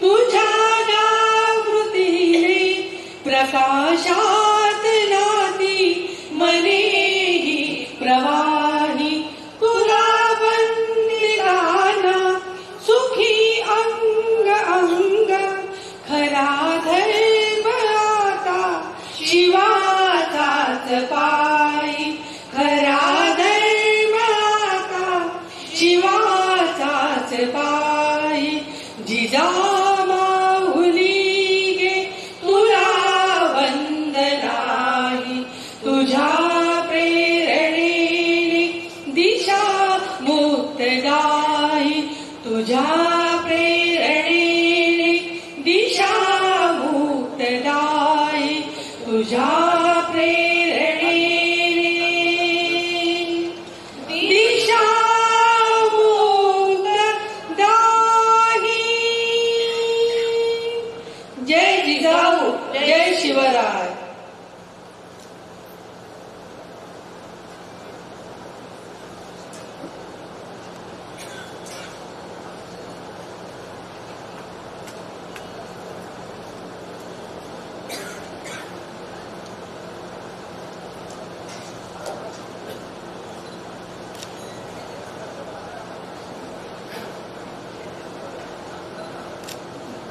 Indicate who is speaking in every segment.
Speaker 1: तुझ्या जागृतीने प्रकाशात नाती मनेही प्रवाही तुला वंदिताना सुखी अंग अंग खरा धर्म आता शिवाचाच पायी खरा धर्म आता शिवाचाच पायी जिजा मुक्तदायी तुझ्या प्रेरणेने दिशा मुक्त मुक्तदायी तुझ्या प्रेरणेने दिशा मुक्तदायी जय जिजाऊ जय शिवराय.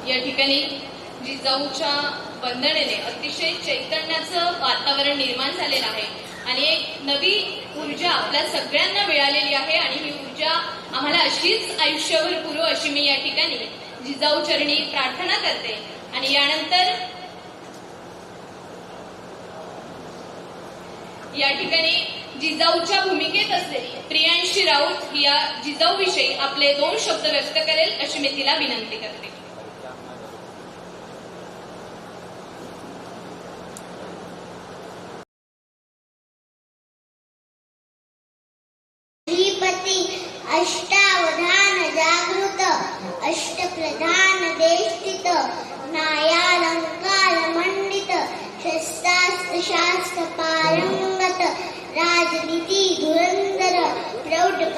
Speaker 2: या ठिकाणी जिजाऊच्या वंदनेने अतिशय चैतन्याचं वातावरण निर्माण झालेलं आहे. आणि एक नवी ऊर्जा आपल्या सगळ्यांना मिळालेली आहे आणि ही ऊर्जा आम्हाला अशीच आयुष्यभर पुरो अशी मी या ठिकाणी जिजाऊ चरणी प्रार्थना करते. आणि यानंतर या ठिकाणी जिजाऊच्या भूमिकेत असलेली प्रियांशी राऊत या जिजाऊ विषयी आपले दोन शब्द व्यक्त करेल अशी मी तिला विनंती करते.
Speaker 3: श्रीपती अष्टावधान जागृत अष्टप्रधान देष्टित न्यायालंकार मंडित शस्त्रास्त्र शास्त्र पारंगत राजनीती धुरंधर प्रौढ